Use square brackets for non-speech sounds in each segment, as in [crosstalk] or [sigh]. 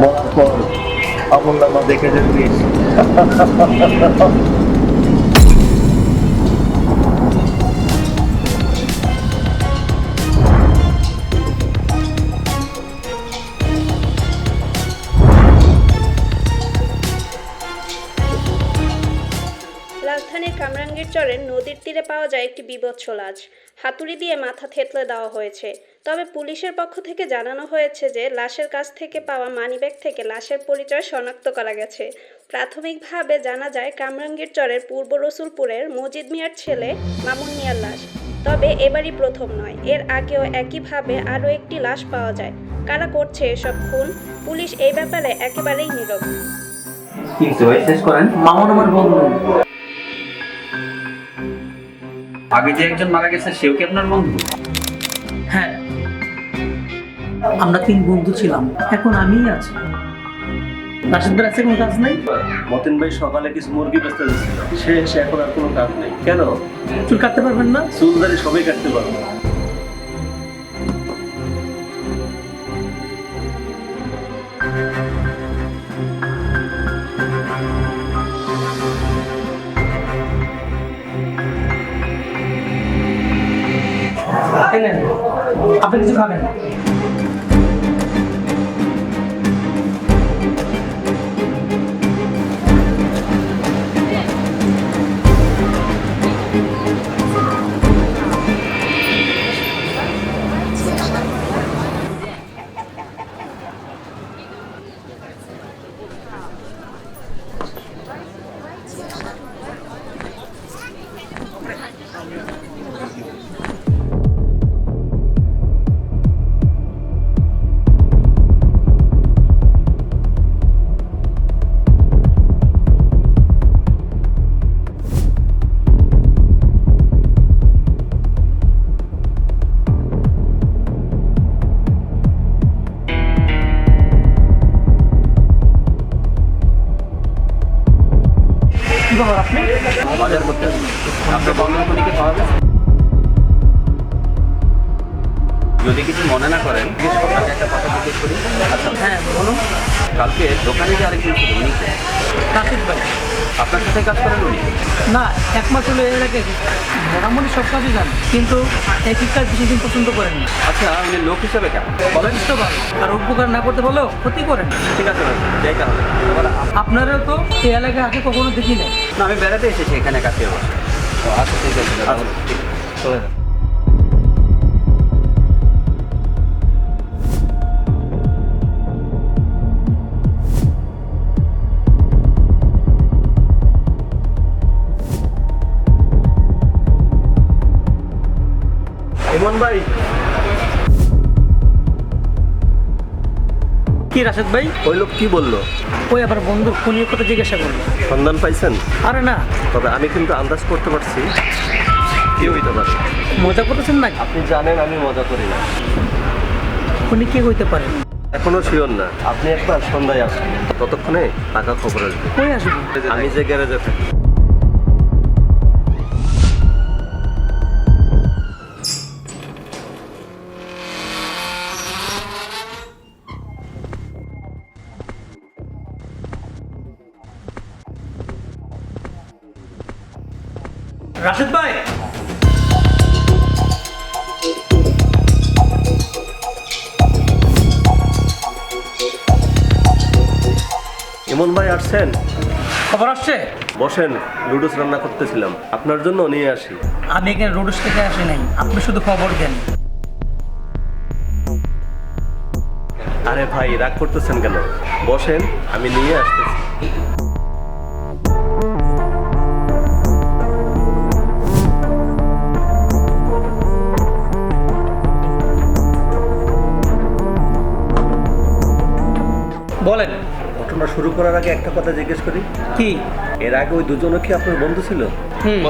মরার পর দেখে যাবি রাজধানীর কামরাঙ্গীর চরের নদীর তীরে পাওয়া যায় একটি বিভৎস লাশ। হাতুড়ি দিয়ে মাথা থেতলে দেওয়া হয়েছে। তবে পুলিশের পক্ষ থেকে জানানো হয়েছে যে লাশের কাছ থেকে পাওয়া মানিব্যাগ থেকে লাশের পরিচয় শনাক্ত করা গেছে। প্রাথমিকভাবে জানা যায় কামরাঙ্গীর চরের পূর্ব রসুলপুরের মজিদ মিয়ার ছেলে মামুন মিয়ার লাশ। তবে এবারই প্রথম নয় এর আগেও একইভাবে আরও একটি লাশ পাওয়া যায়। কারা করছে এসব খুন? পুলিশ এই ব্যাপারে একেবারেই নীরব। আগে যে একজন মারা গেছে সেও কি আপনার বন্ধু? আমরা তিন বন্ধু ছিলাম। এখন আমিই আছি। রাশেদ ভাই আছে কোনো কাজ নাই? মতিন ভাই সকালে কিছু মুরগি বেচতে দিচ্ছিল সে এসে এখন আর কোনো কাজ নেই। কেন? চুল কাটতে পারবেন না? চুল দাঁড়িয়ে সবাই কাটতে পারব। আপনি বাজার করতে আপনার যদি কিছু মনে না করেন জিজ্ঞেস আপনাকে একটা কথা জিজ্ঞেস করি। আচ্ছা হ্যাঁ বলুন। কালকে দোকানে যে আরেকজন ছিল উনি কে? ভাই। আপনার সাথে কাজ করেন উনি? না একমাত্র মাস হলো এর আগে মোটামুটি সব কাজই জান কিন্তু একই কাজ বেশি দিন পছন্দ করেন না। আচ্ছা উনি লোক হিসাবে কেমন? বলেন তো ভালো আর উপকার না করতে বলেও ক্ষতি করেন। ঠিক আছে যাই তাহলে। আপনারা আপনারাও তো এই এলাকায় আগে কখনো দেখি না না আমি বেড়াতে এসেছি এখানে কাছে আচ্ছা ঠিক আছে আচ্ছা। ঠিক আছে। চলে কি রাশেদ ভাই? ওই লোক কি বলল? ওই আবার বন্ধুর ফোনের কথা জিজ্ঞাসা করল। সন্ধান পাইছেন? আরে না। তবে আমি কিন্তু আন্দাজ করতে পারছি। কি হইতে পারে? মজা করতেছেন না আপনি জানেন আমি মজা করি না। উনি কে হইতে পারে? এখনও শিওর না। আপনি একবার সন্ধ্যায় আসুন। ততক্ষণে টাকা খবর আসবে। কই আসব? আমি যে গ্যারেজে থাকি। রাশেদ ভাই। ইমন ভাই আসছেন? খবর আসছে? বসেন লুডুস রান্না করতেছিলাম। আপনার জন্য নিয়ে আসি। আমি এখানে রোডস থেকে আসি নাই। আপনি শুধু খবর দেন। আরে ভাই রাগ করতেছেন কেন? বসেন আমি নিয়ে আসতেছি। বলেন। ঘটনা শুরু করার আগে একটা কথা জিজ্ঞেস করি। কি? এর আগে ওই দুজনও কি আপনার বন্ধু ছিল? হুম।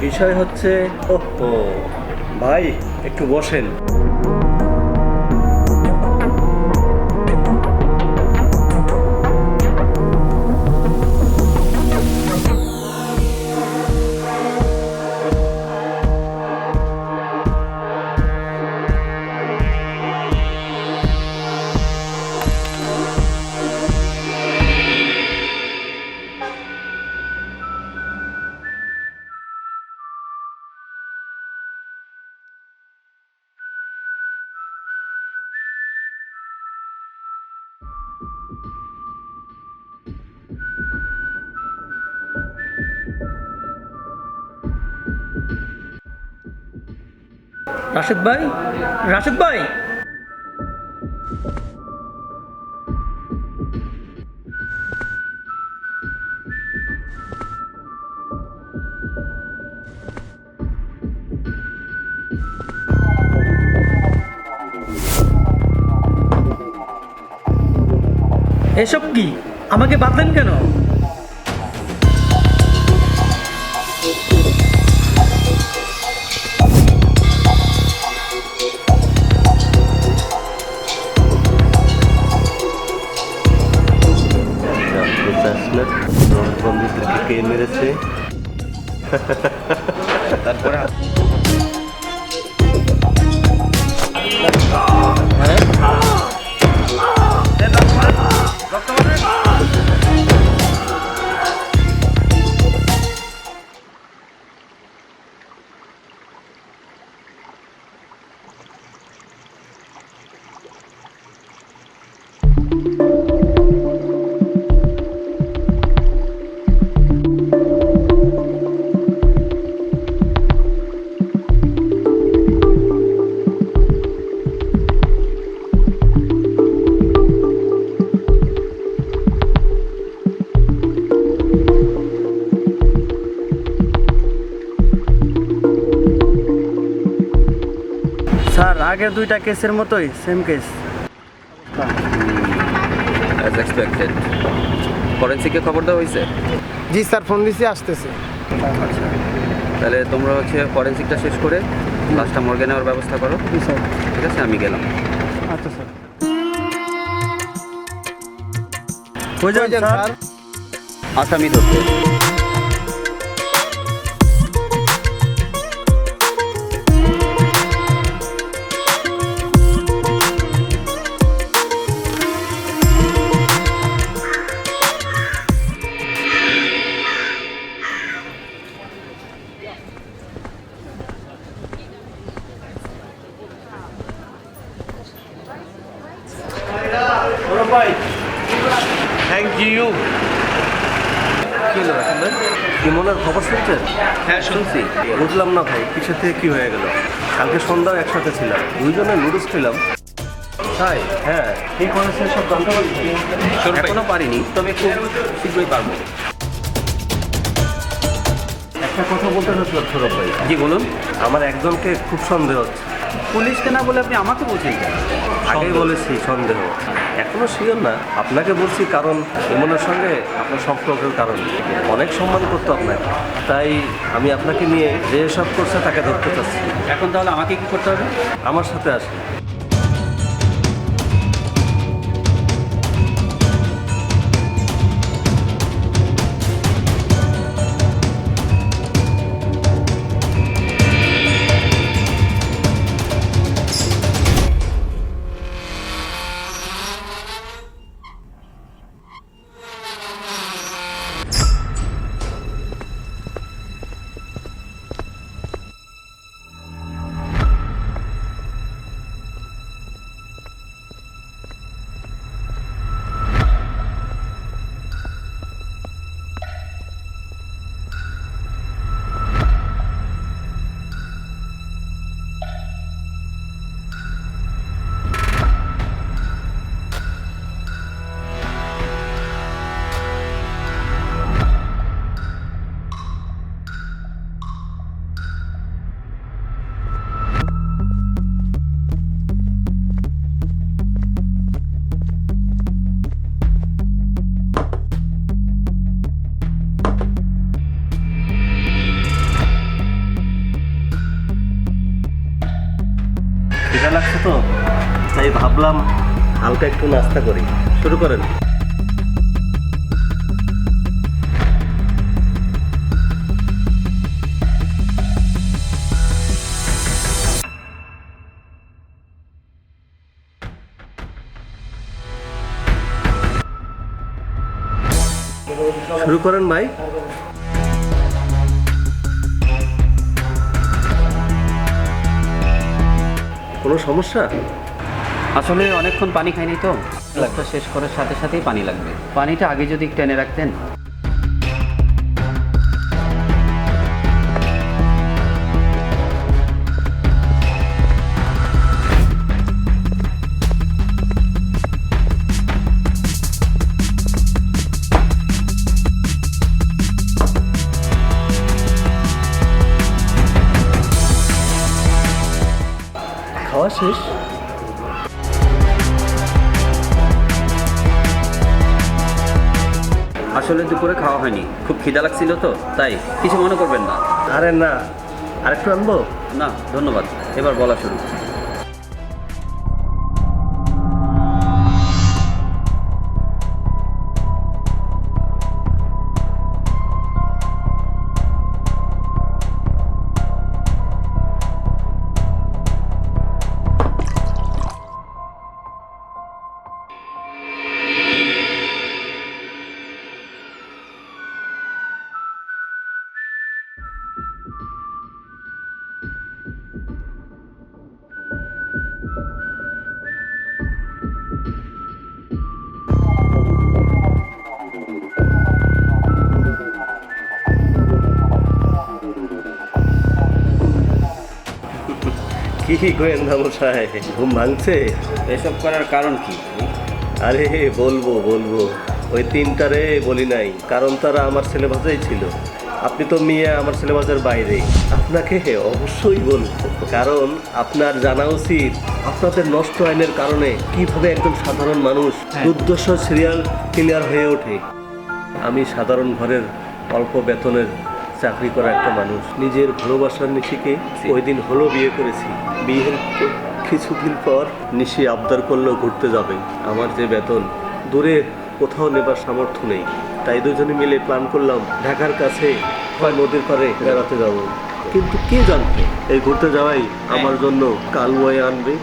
বিষয় হচ্ছে ওহো ভাই একটু বসেন। রাশেদ ভাই? রাশেদ ভাই? এসব কি? আমাকে বাঁধলেন কেন? ha [laughs] ha আগের দুইটা কেসের মতোই সেম কেস অ্যাজ এক্সপেক্টেড ফরেন্সিকে খবর দেওয়া হয়েছে? জি স্যার ফোন দিছি আসতেছে। আচ্ছা তাহলে তোমরা হচ্ছে ফরেন্সিকটা শেষ করে লাস্টটা মর্গে নেওয়ার ব্যবস্থা করো। জি স্যার। ঠিক আছে আমি গেলাম। আচ্ছা স্যার? আসামি ধরতে। কি হলো ভাই ইমনের খবর শুনছেন? হ্যাঁ শুনছি। বুঝলাম না ভাই কিসের থেকে কি হয়ে গেল? কালকে সন্ধ্যাও একসাথে ছিলাম দুইজনে নুডলস খেলাম। তাই? হ্যাঁ ঠিক করেছে সব জানতে পারছি? এখনও পারিনি তবে খুব শীঘ্রই পারব। একটা কথা বলতে চাচ্ছিলাম সৌরভ ভাই। জি বলুন। আমার একজনকে খুব সন্দেহ হচ্ছে। পুলিশকে না বলে আপনি আমাকে বলছেন? আগেই বলেছি সন্দেহ। এখনও শিওর না। আপনাকে বলছি কারণ ইমনের সঙ্গে আপনার সম্পর্কের কারণ। অনেক সম্মান করতো আপনাকে। তাই আমি আপনাকে নিয়ে যে সব করছে তাকে ধরতে চাচ্ছি। এখন তাহলে আমাকে কি করতে হবে? আমার সাথে আসে হালকা একটু নাস্তা করি। শুরু করেন। শুরু করেন ভাই। কোনো সমস্যা? আসলে অনেকক্ষণ পানি খাইনি তো। শেষ করার সাথে সাথেই পানি লাগবে। পানিটা আগে যদি টেনে রাখতেন আসলে দুপুরে খাওয়া হয়নি। খুব খিদা লাগছিল তো তাই কিছু মনে করবেন না। আরে না আরেকটু আনব? না ধন্যবাদ। এবার বলা শুরু। কি গোয়েন্দা মশাই ঘুম ভাঙছে? এসব করার কারণ কি? আরে বলব বলব। ওই তিনটারে বলি নাই কারণ তারা আমার সিলেবাসেই ছিল। আপনি তো মেয়ে আমার সিলেবাসের বাইরে। আপনাকে অবশ্যই বলব কারণ আপনার জানা উচিত আপনাদের নষ্ট আইনের কারণে কীভাবে একজন সাধারণ মানুষ দুর্দশ সিরিয়াল ক্লিয়ার হয়ে ওঠে। আমি সাধারণ ঘরের অল্প বেতনের চাকরি করা একটা মানুষ। নিজের ভালোবাসার নিশিকে ওই দিন হলো বিয়ে করেছি। বিয়ের কিছুদিন পর নিশি আবদার করলেও ঘুরতে যাবে। আমার যে বেতন দূরে কোথাও নেবার সামর্থ্য নেই। তাই দুজনে মিলে প্ল্যান করলাম ঢাকার কাছে বা নদীর পাড়ে বেড়াতে যাব। কিন্তু কে জানতো এই ঘুরতে যাওয়াই আমার জন্য কাল বয়ে আনবে?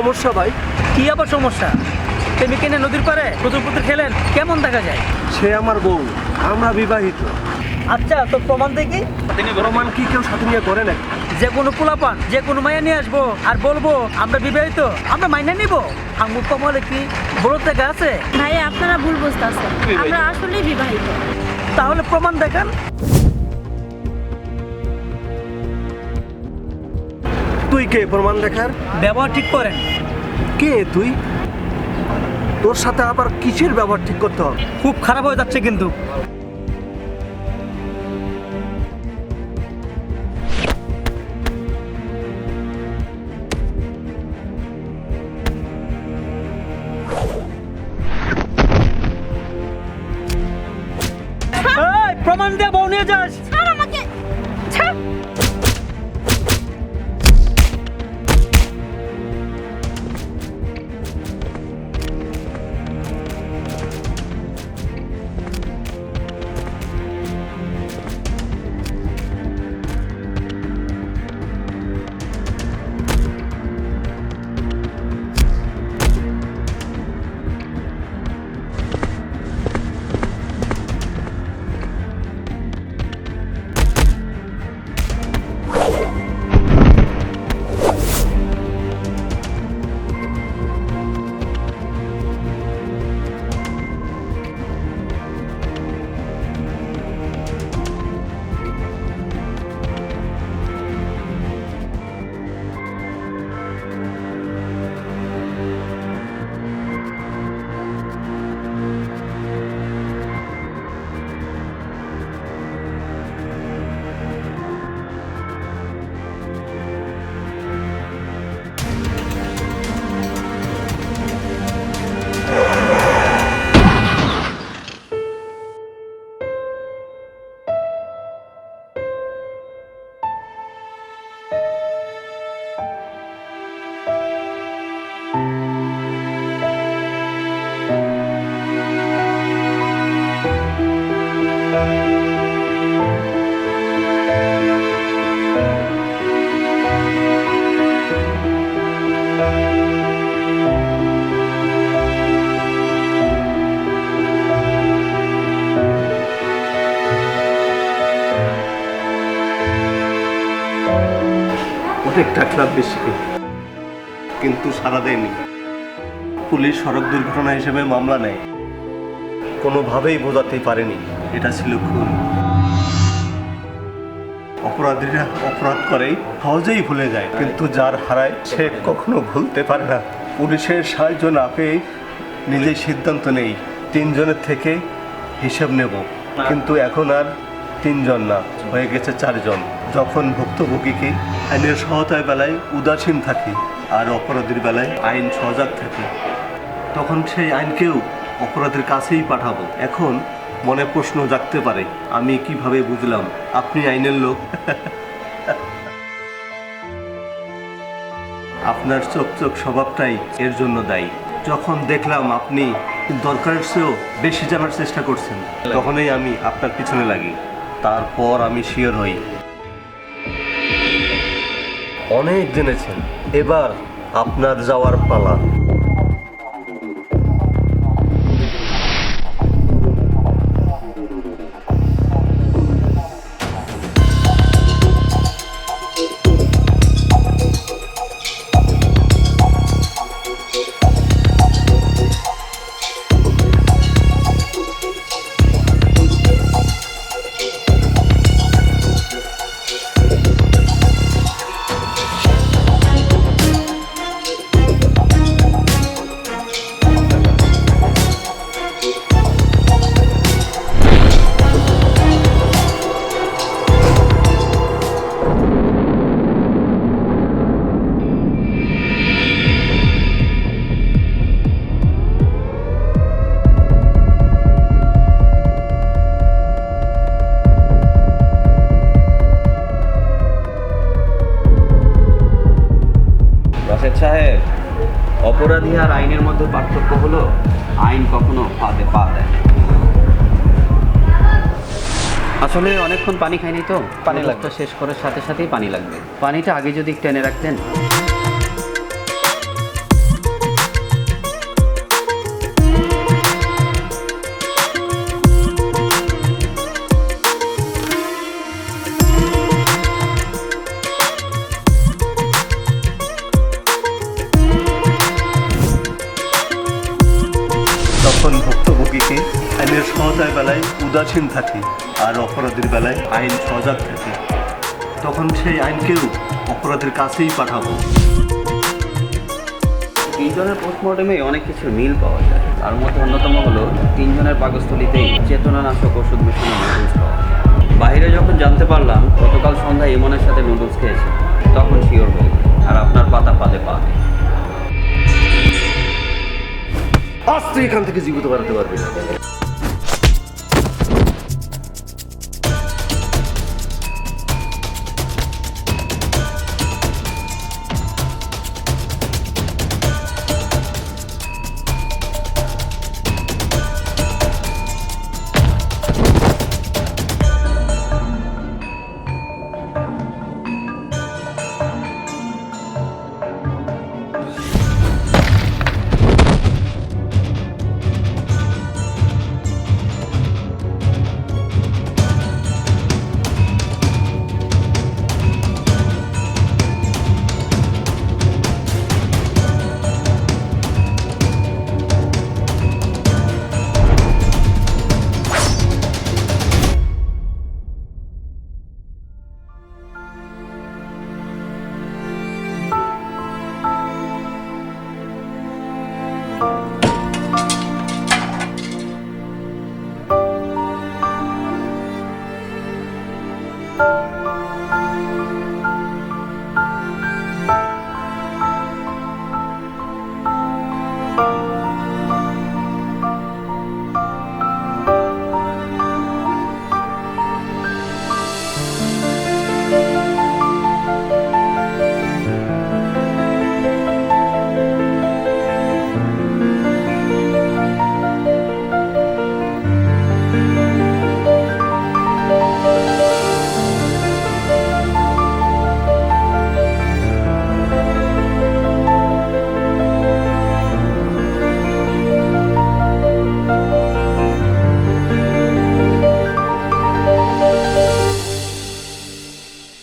সমস্যা ভাই? কি আবার সমস্যা? প্রেমিক এনে নদীর পারে প্রচুর পুত্র খেলেন কেমন দেখা যায়? সে আমার বউ আমরা বিবাহিত। আচ্ছা তো প্রমাণ দেখি। তিনি প্রমাণ কি কেউ সাথে নিয়ে করে নাকি? যে কোনো পোলাপান যে কোনো মায়া নিয়ে আসব আর বলব আমরা বিবাহিত আমরা মাইনে নিব। আঙ্গুর কমলে কি বড় থেকে আছে? ভাই আপনারা ভুল বুঝতেছেন। আমরা আসলেই বিবাহিত। তাহলে প্রমাণ দেখান। তুই কে প্রমাণ দেখার? ব্যবহার ঠিক করেন। কে তুই? তোর সাথে আবার কিসের ব্যবহার ঠিক করতে হবে? খুব খারাপ হয়ে যাচ্ছে কিন্তু। অনেক ডাকলাম বেশি। কিন্তু সারা দেয়নি। পুলিশ সড়ক দুর্ঘটনা হিসেবে মামলা নেয়। কোনোভাবেই বোঝাতে পারেনি। এটা ছিল খুন। অপরাধীরা অপরাধ করে, সহজেই ভুলে যায়। কিন্তু যার হারায়, সে কখনো ভুলতে পারে না। পুলিশের সাহায্য না পেয়ে নিজেই সিদ্ধান্ত নেই। তিনজনের থেকে হিসেব নেব। কিন্তু এখন আর তিনজন না, হয়ে গেছে চারজন। যখন ভুক্তভোগীকে আইনের সহায়তায় বেলায় উদাসীন থাকি আর অপরাধীর বেলায় আইন সজাগ থাকে, তখন সেই আইনকেও অপরাধের কাছেই পাঠাবো। এখন মনে প্রশ্ন জাগতে পারে, আমি কীভাবে বুঝলাম আপনি আইনের লোক? [laughs] আপনার চোখ চোখ স্বভাবটাই এর জন্য দায়ী। যখন দেখলাম আপনি দরকারের চেয়েও বেশি জানার চেষ্টা করছেন, তখনই আমি আপনার পিছনে লাগি। তারপর আমি শিওর হই। অনেক জেনেছেন। এবার আপনার যাওয়ার পালা। পার্থক্য হলো আইন কখনো ফাঁদে পা দেয়। আসলে অনেকক্ষণ পানি খাইনি তো। পানি লাগতো শেষ করার সাথে সাথেই পানি লাগবে। পানিটা আগে যদি টেনে রাখতেন উদাসীন থাকি আর অপরাধীর বেলায় আইন সজাগ থাকে তখন সেই আইনকেও অপরাধীর কাছেই পাঠাবো। তিনজনের পোস্টমর্টমে অনেক কিছু মিল পাওয়া যায়। তার মধ্যে অন্যতম হলো তিনজনের পাকস্থলিতেই চেতনানাশক ওষুধ মেশানো নুডলস পাওয়া বাইরে যখন জানতে পারলাম গতকাল সন্ধ্যায় ইমনের সাথে নুডলস খেয়েছে তখন শিওর হয়ে আর আপনার পাতা পাতে পা। আজ তুই এখান থেকে জীবিত বাড়াতে পারবি না।